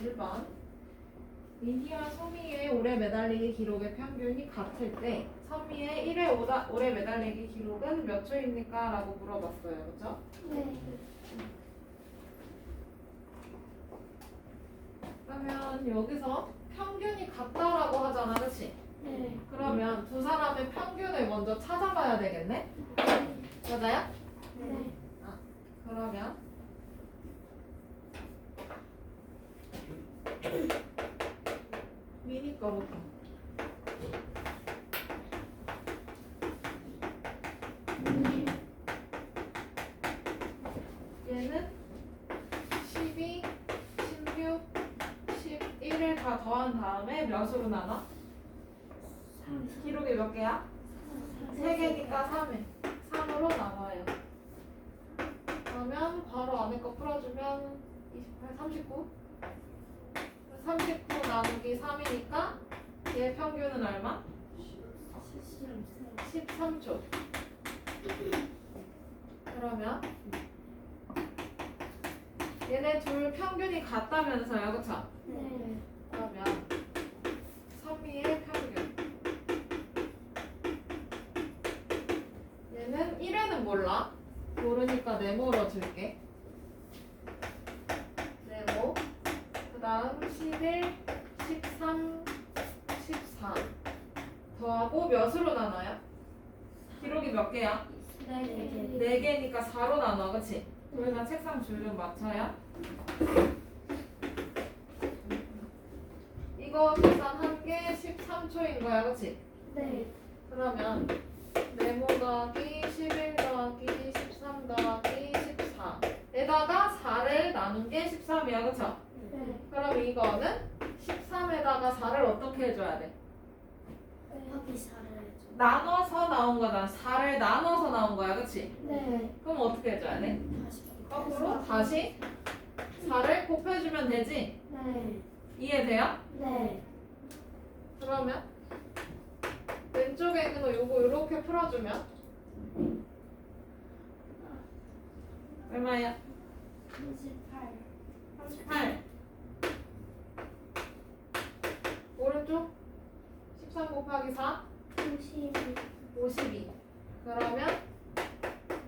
1번 미니와 소미의 오래 매달리기 기록의 평균이 같을 때 선미의 1회 오다, 오래 매달리기 기록은 몇 초입니까? 라고 물어봤어요. 그죠? 네. 그러면 여기서 평균이 같다라고 하잖아. 그치? 네. 그러면 두 사람의 평균을 먼저 찾아봐야 되겠네? 맞아요? 네. 그러면 거부터. 얘는 12, 16, 11을 다 더한 다음에 몇으로 나눠? 기록이 몇 개야? 3개니까 3에. 3으로 나눠요. 그러면 바로 안에 거 풀어주면 28, 39 39 나누기 3이니까 얘 평균은 얼마? 13초 그러면 얘네 둘 평균이 같다면서요 그쵸? 네. 그러면 선미의 평균 얘는 1회는 몰라 모르니까 네모로 줄게 네모 그 다음 11 13 14 더하고 몇으로 나눠요? 기록이 몇 개야? 네. 4개니까 4로 나눠 그치? 우리가 책상 줄 좀 맞춰요 이거 계산 한개 13초인 거야 그치? 네. 그러면 네모 더하기 11 더하기 13 더하기 14 에다가 4를 나눈 게 13이야 그쵸? 네. 그럼 이거는 13에다가 4를 어떻게 해줘야 돼? 하기 잘해야죠. 나눠서 나온 거잖아 4를 나눠서 나온 거야 그치? 네. 그럼 어떻게 해줘야 돼? 다시. 거꾸로 다시 4를 곱해주면 되지? 네. 이해돼요? 네. 그러면 왼쪽에 있는 거 요거 이렇게 풀어주면 얼마야? 38. 38 오른쪽 13 곱하기 4 50. 52 그러면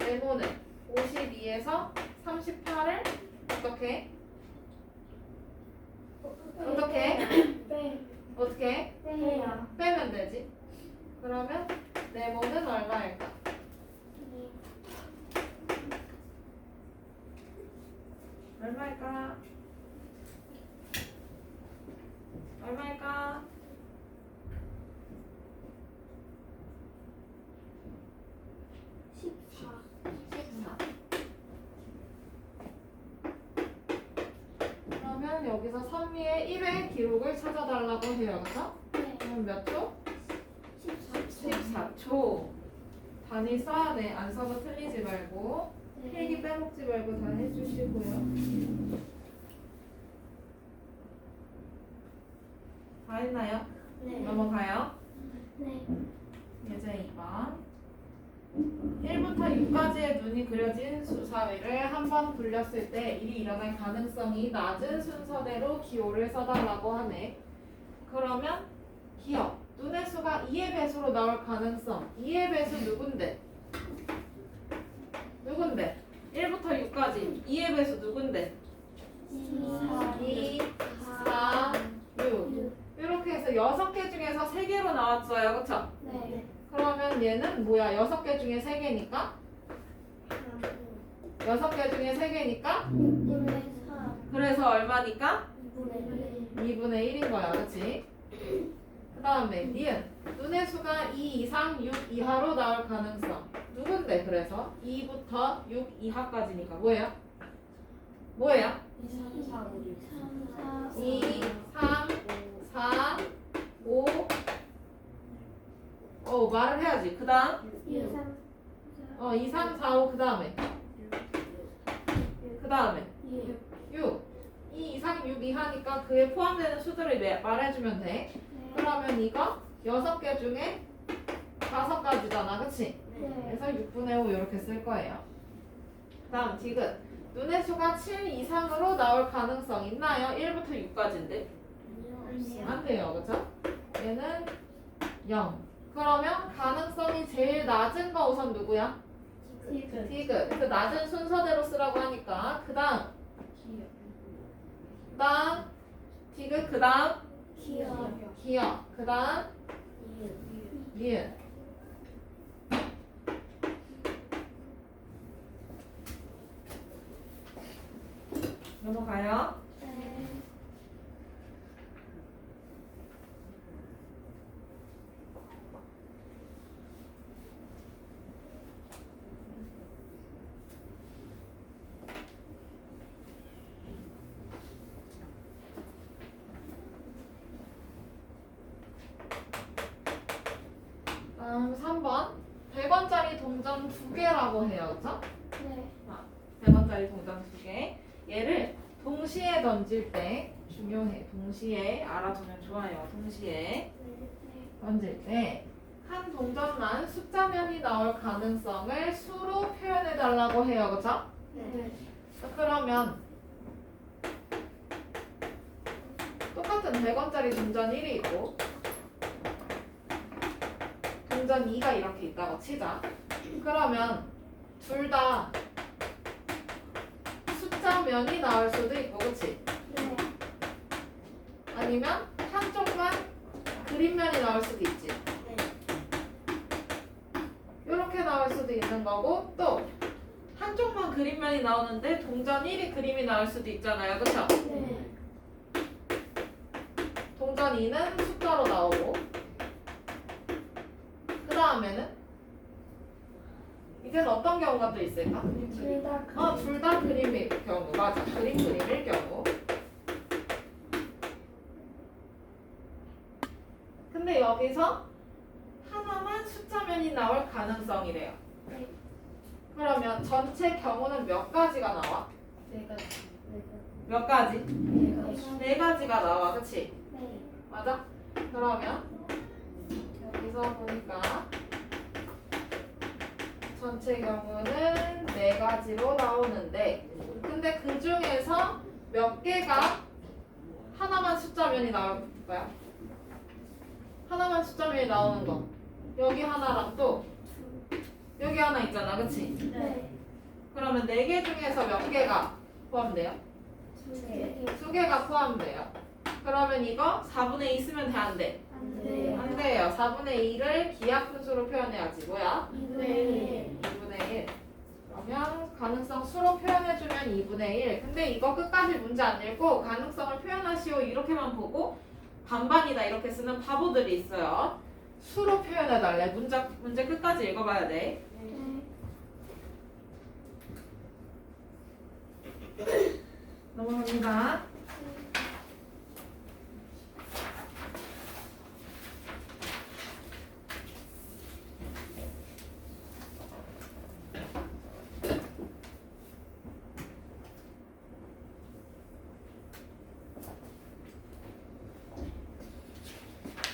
네모는 52에서 38을 어떻게? 어떻게? 네. 어떻게? 빼요. 빼면 되지. 그러면 네모는 얼마일까? 얼마일까? 얼마일까 14. 14 그러면 여기서 선미의 1회 기록을 찾아달라고 해요 그죠? 네. 그럼 몇 초? 14. 14초 단위 써야 돼. 안 써도 틀리지 말고 필기 빼먹지 말고 다 해주시고요. 다 했나요? 네. 넘어가요. 네. 예제 2번 1부터 6까지의 눈이 그려진 수사위를 한 번 굴렸을 때 일이 일어날 가능성이 낮은 순서대로 기호를 써달라고 하네. 그러면 기억 눈의 수가 2의 배수로 나올 가능성 2의 배수 누군데? 누군데? 1부터 6까지 2의 배수 누군데? 2, 4, 6 이렇게 해서 6개 중에서 3개로 나왔어요 그쵸? 네. 그러면 얘는 뭐야? 6개 중에 3개니까? 6개 중에 3개니까? 2분의 4. 그래서 얼마니까? 2분의 2분의 1인 거야 그치? 그 다음에 니은 눈의 수가 2 이상 6 이하로 나올 가능성 누군데 그래서 2부터 6 이하까지니까 뭐예요? 뭐예요? 2, 3, 4, 2, 3, 4, 5 어, 말을 해야지. 그 다음, 2, 3, 어, 2, 3, 4, 5, 그 다음에. 그 다음에, 6. 6. 2 이상 6 이하니까 그에 포함되는 수들을 매- 말해주면 돼. 그러면 이거 6개 중에 5가지잖아. 그치? 네. 그래서 6분의 5 이렇게 쓸 거예요. 그 다음, 디귿. 눈의 수가 7 이상으로 나올 가능성 있나요? 1부터 6까지인데 아니요. 안 돼요 그죠? 얘는 0 그러면 가능성이 제일 낮은 거 우선 누구야? 디귿. 디귿 그 낮은 순서대로 쓰라고 하니까. 그 다음. 그 다음. 디귿 그 다음. 기억. 기억. 그 다음. 니은 넘어가요 네. 다음 3번 100원짜리 동전 두 개라고 해요 그쵸? 네. 100원짜리 동전 두 개. 얘를 동시에 던질 때 중요해. 동시에 알아두면 좋아요. 동시에 네. 던질 때 한 동전만 숫자면이 나올 가능성을 수로 표현해 달라고 해요. 그죠? 네. 그러면 똑같은 100원짜리 동전 1이 있고 동전 2가 이렇게 있다고 치자. 그러면 둘 다 숫자 면이 나올 수도 있고 그치? 네. 아니면 한쪽만 그림면이 나올 수도 있지. 네. 이렇게 나올 수도 있는 거고 또 한쪽만 그림면이 나오는데 동전 1이 그림이 나올 수도 있잖아요. 그쵸? 네. 동전 2는 숫자로 나오고 그 다음에는 이제는 어떤 경우가 또 있을까? 둘다 어, 둘 다 그림일 경우 맞아 그림 그림일 경우 근데 여기서 하나만 숫자면이 나올 가능성이래요 네. 그러면 전체 경우는 몇 가지가 나와? 네 가지. 몇 가지? 네 가지. 네 가지가 나와 그치? 네. 맞아? 그러면 여기서 보니까 전체 경우는 네 가지로 나오는데 근데 그 중에서 몇 개가 하나만 숫자면이 나올 거야? 하나만 숫자면이 나오는 거 여기 하나랑 또 여기 하나 있잖아 그치? 네. 그러면 네 개 중에서 몇 개가 포함돼요? 두 개. 두 개가 포함돼요 그러면 이거 4분의 2 쓰면 돼 안 돼? 안 돼요. 4분의 2를 기하분수로 표현해야지. 뭐야? 네. 2분의 1. 그러면 가능성 수로 표현해주면 2분의 1. 근데 이거 끝까지 문제 안 읽고 가능성을 표현하시오 이렇게만 보고 반반이다 이렇게 쓰는 바보들이 있어요. 수로 표현해달래. 문제, 문제 끝까지 읽어봐야 돼. 네. 넘어갑니다.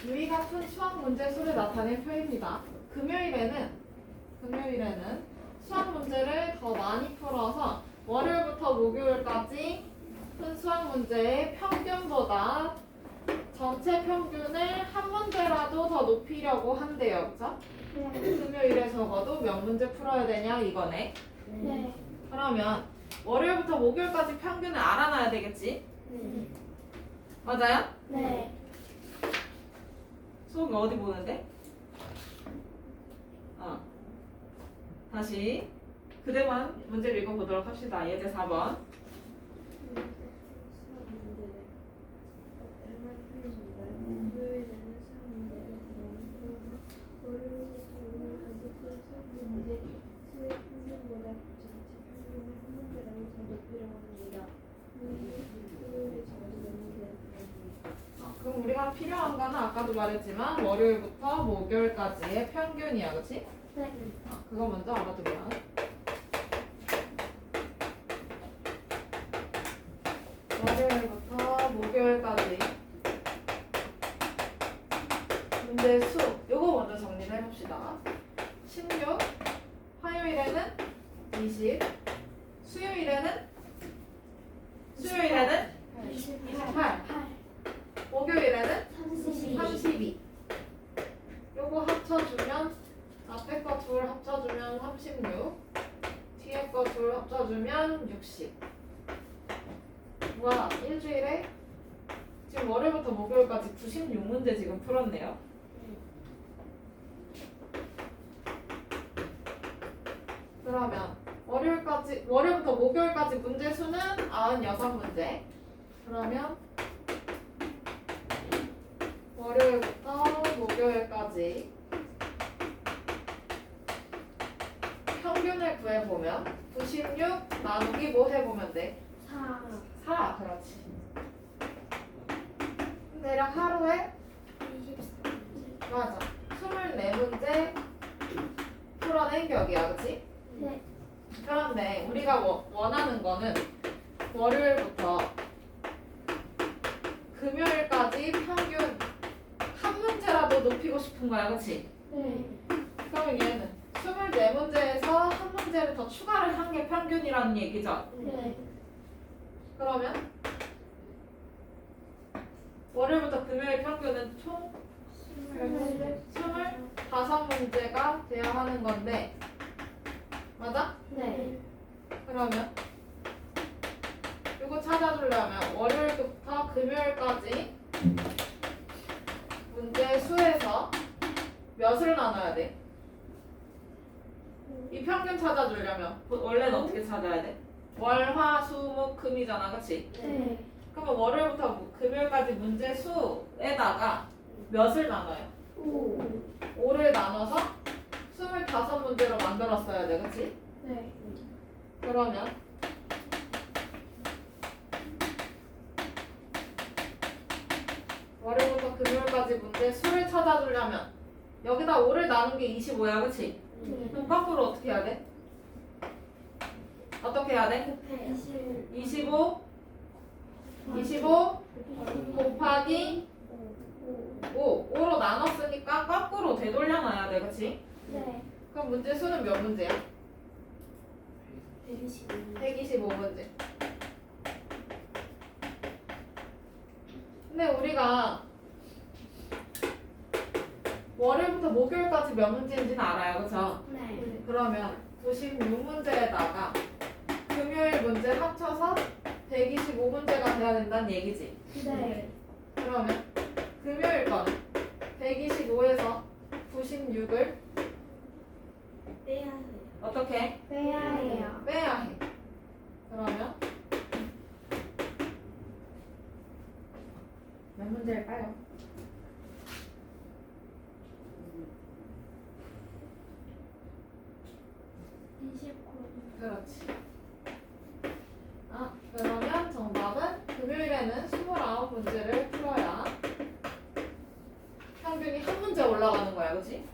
유의 같은 수학 문제 수를 나타낸 표입니다. 금요일에는 금요일에는 수학 문제를 더 많이 풀어서 월요일부터 목요일까지 푼 수학 문제의 평균보다 전체 평균을 한 문제라도 더 높이려고 한대요. 그죠? 네. 금요일에 적어도 몇 문제 풀어야 되냐 이거네. 네. 그러면 월요일부터 목요일까지 평균을 알아놔야 되겠지? 네. 맞아요? 네. 수업이 어디 보는데? 어. 다시 그대만 문제를 읽어보도록 합시다. 예제 4번. 어, 그럼 우리가 필요한 거는 아까도 말했지만 월요일부터 목요일까지의 평균이야, 그렇지? 네. 어, 그거 먼저 알아두면. 월요일부터 목요일까지 문제 수 요거 먼저 정리를 해봅시다. 16 화요일에는 20 수요일에 수요일에는 수요일에는 28 목요일에는 32 32 요거 합쳐주면 앞에 거 둘 합쳐주면 36 뒤에 거 둘 합쳐주면 60 와 일주일에 지금 월요일부터 목요일까지 96문제 지금 풀었네요 그러면 월요일까지 월요일부터 목요일까지 문제 수는 96문제 그러면 월요일부터 목요일까지 평균을 구해보면 96 나누기 뭐 해보면 돼? 4 4 그렇지 대략 하루에 24 맞아 24문제 풀어낸 격이야 그치? 네 그런데 우리가 워- 원하는 거는 월요일부터 금요일까지 평균 한 문제라도 높이고 싶은 거야 그치? 네 그러면 얘는 24문제에서 한 문제를 더 추가를 한 게 평균이라는 얘기죠. 네 그러면 월요일부터 금요일 평균은 총 25문제가 돼야 하는 건데 맞아? 네 그러면 이거 찾아주려면 월요일부터 금요일까지 문제 수에서 몇을 나눠야 돼? 이 평균 찾아주려면 보- 원래는 어떻게 찾아야 돼? 월, 화, 수, 목, 금이잖아, 그치? 네 그러면 월요일부터 목- 금요일까지 문제 수에다가 몇을 나눠요? 5 5를 나눠서 25문제로 만들었어야 돼, 그치? 네 그러면 월요일부터 금요일까지 문제 수를 찾아주려면 여기다 5를 나눈 게 25야, 그치? 네 그럼 거꾸로 어떻게 해야 돼? 어떻게 해야 돼? 20 25 25 곱하기 5 5로 나눴으니까 거꾸로 되돌려 놔야 돼 그치? 네. 그럼 문제 수는 몇 문제야? 125 125문제. 근데 우리가 월요일부터 목요일까지 몇 문제인지는 알아요 그쵸? 네. 그러면 96문제에다가 금요일 문제 합쳐서 125문제가 돼야 된다는 얘기지? 네. 그러면 금요일 거는 125에서 96을 빼야 해요 어떻게 빼야 해요 빼야 해. 그러면 몇 문제일까요? 그렇지. 아, 그러면 정답은 금요일에는 29문제를 풀어야 평균이 한 문제 올라가는 거야, 그치?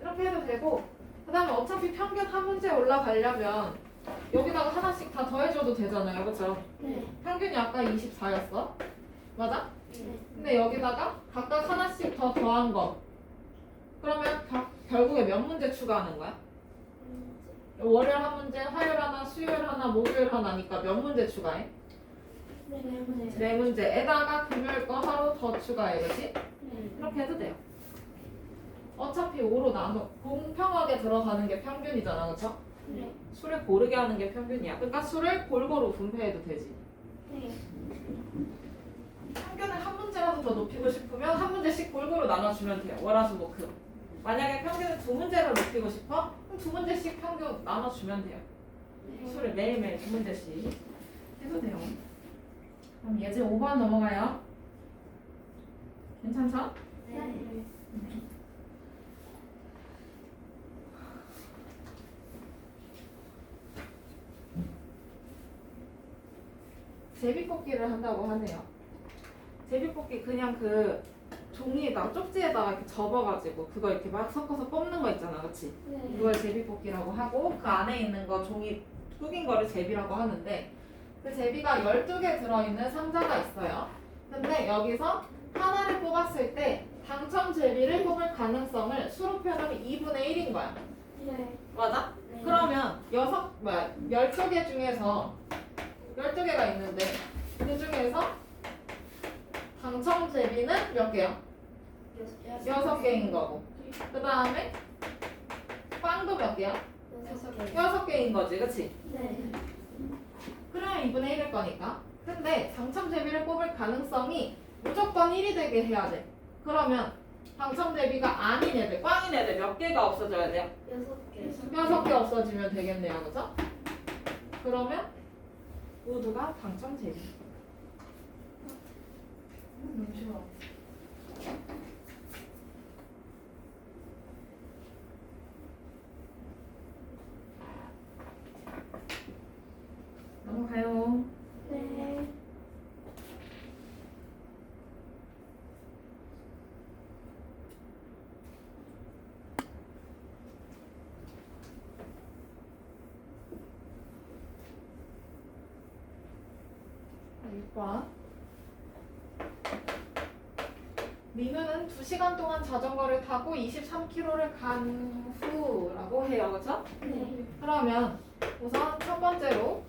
이렇게 해도 되고 그 다음에 어차피 평균 한 문제 올라 가려면 여기다가 하나씩 다 더해줘도 되잖아요 그쵸? 네 평균이 아까 24였어 맞아? 네 근데 여기다가 각각 하나씩 더 더한 거 그러면 겨- 결국에 몇 문제 추가하는 거야? 월요일 한 문제, 화요일 하나, 수요일 하나, 목요일 하나니까 몇 문제 추가해? 네 네. 네 문제에다가 금요일 거 하루 더 추가해? 네 이렇게 해도 돼요 어차피 5로 나눠 공평하게 들어가는 게 평균이잖아 그쵸? 네 수를 고르게 하는 게 평균이야. 그러니까 수를 골고루 분배해도 되지. 네 평균을 한 문제라도 더 높이고 싶으면 한 문제씩 골고루 나눠주면 돼요. 월화수목금. 만약에 평균을 두 문제를 높이고 싶어? 그럼 두 문제씩 평균 나눠주면 돼요. 수를 매일매일 두 문제씩 해도 돼요. 그럼 예제 5번 넘어가요. 괜찮죠? 네 제비뽑기를 한다고 하네요. 제비뽑기 그냥 그 종이에다가 쪽지에다가 이렇게 접어가지고 그거 이렇게 막 섞어서 뽑는 거 있잖아, 그렇지? 네 그걸 제비뽑기라고 하고 그 안에 있는 거 종이 꾸긴 거를 제비라고 하는데 그 제비가 12개 들어있는 상자가 있어요. 근데 여기서 하나를 뽑았을 때 당첨 제비를 뽑을 가능성을 수로 표현하면 2분의 1인 거야. 네. 맞아? 네. 그러면 여섯 뭐야 12개 중에서 12개가 있는데 그 중에서 당첨 대비는 몇 개야? 여섯 개인 거고 그 다음에 빵도 몇 개야? 여섯 개. 개인 거지 그치? 네. 그러면 2분의 1일 거니까 근데 당첨 대비를 뽑을 가능성이 무조건 1이 되게 해야 돼 그러면 당첨 대비가 아닌 애들 꽝인 애들 몇 개가 없어져야 돼요? 여섯 개. 여섯 개 없어지면 되겠네요, 그죠? 그러면 모두가 당첨 제비. 음, 너무 쉬워. 넘어가요. 6번. 민우는 2시간 동안 자전거를 타고 23km를 간 후라고 해요. 그죠? 네. 그러면 우선 첫 번째로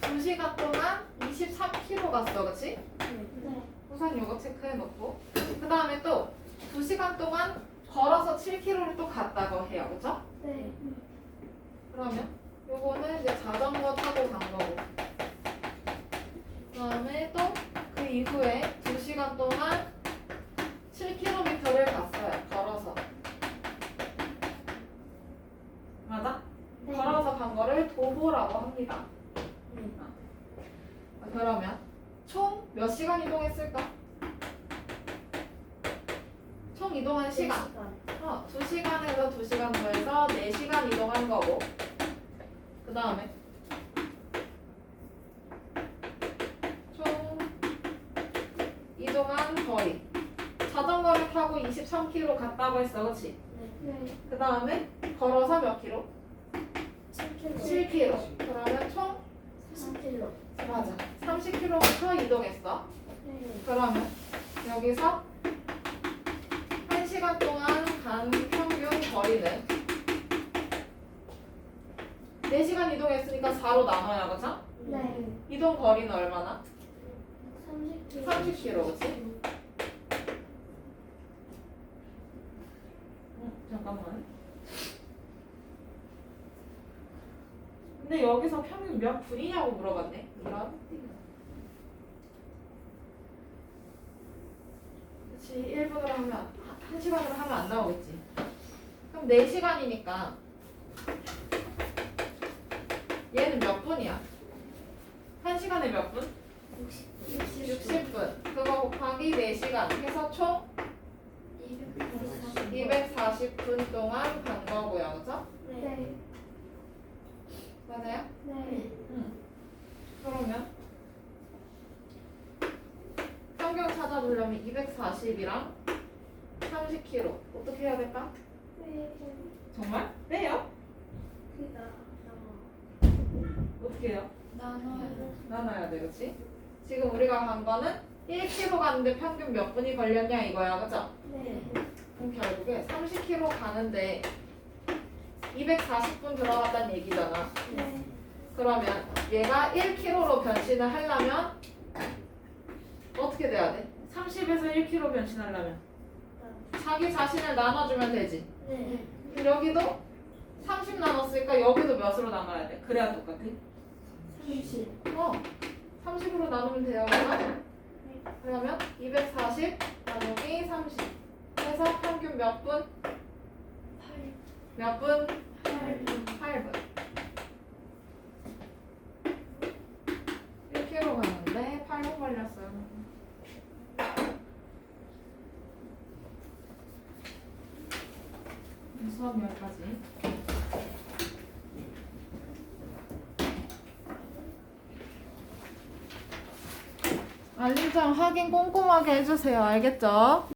2시간 동안 23km 갔어. 그치? 네. 우선 이거 체크해 놓고 그 다음에 또 2시간 동안 걸어서 7km를 또 갔다고 해요. 그죠? 네. 그러면 요거는 이제 자전거 타고 간 거고 그 다음에 또 그 이후에 2시간 동안 7km를 갔어요 걸어서 맞아? 네. 걸어서 간 거를 도보라고 합니다 네. 아, 그러면 총 몇 시간 이동했을까? 총 이동한 시간 어, 2시간에서 2시간 더해서 4시간 이동한 거고 그 다음에 총 이동한 거리 자전거를 타고 23km 했어 그치? 네. 그 다음에 걸어서 몇 킬로? 7kg. 7km 그러면 총 40kg. 맞아 30km 이동했어 네. 그러면 여기서 1시간 동안 간 평균 거리는 4시간 이동했으니까 4로 나눠야 그죠? 네. 이동 거리는 얼마나? 30kg. 30km 그치? 어, 잠깐만. 근데 여기서 평균 몇 분이냐고 물어봤네. 이런. 그치 1분으로 하면 1시간으로 하면 안 나오겠지. 그럼 4시간이니까 얘는 몇 분이야? 1시간에 몇 분? 60분. 그거 곱하기 4시간 해서 총 240분 동안 간 거고요 그죠? 네. 맞아요? 네. 그러면 평균 찾아보려면 240이랑 30kg 어떻게 해야 될까? 네. 정말? 빼요? 어떻게 해요? 나눠요. 나눠야 돼 그치? 지금 우리가 간 거는 1km 가는데 평균 몇 분이 걸렸냐 이거야 그죠? 네. 그럼 결국에 30km 가는데 240분 들어갔다는 얘기잖아 네. 그러면 얘가 1kg로 변신을 하려면 어떻게 돼야 돼? 30에서 1kg 변신하려면 자기 자신을 나눠주면 되지. 네. 여기도 30 나눴으니까 여기도 몇으로 나눠야 돼? 그래야 똑같아. 30. 어, 30으로 나누면 돼요. 그러면 240 나누기 30 해서 평균 몇 분? 8. 몇 분? 8. 8분. 1kg 갔는데 8분 걸렸어요. 수업 여기까지. 알림장 확인 꼼꼼하게 해주세요. 알겠죠?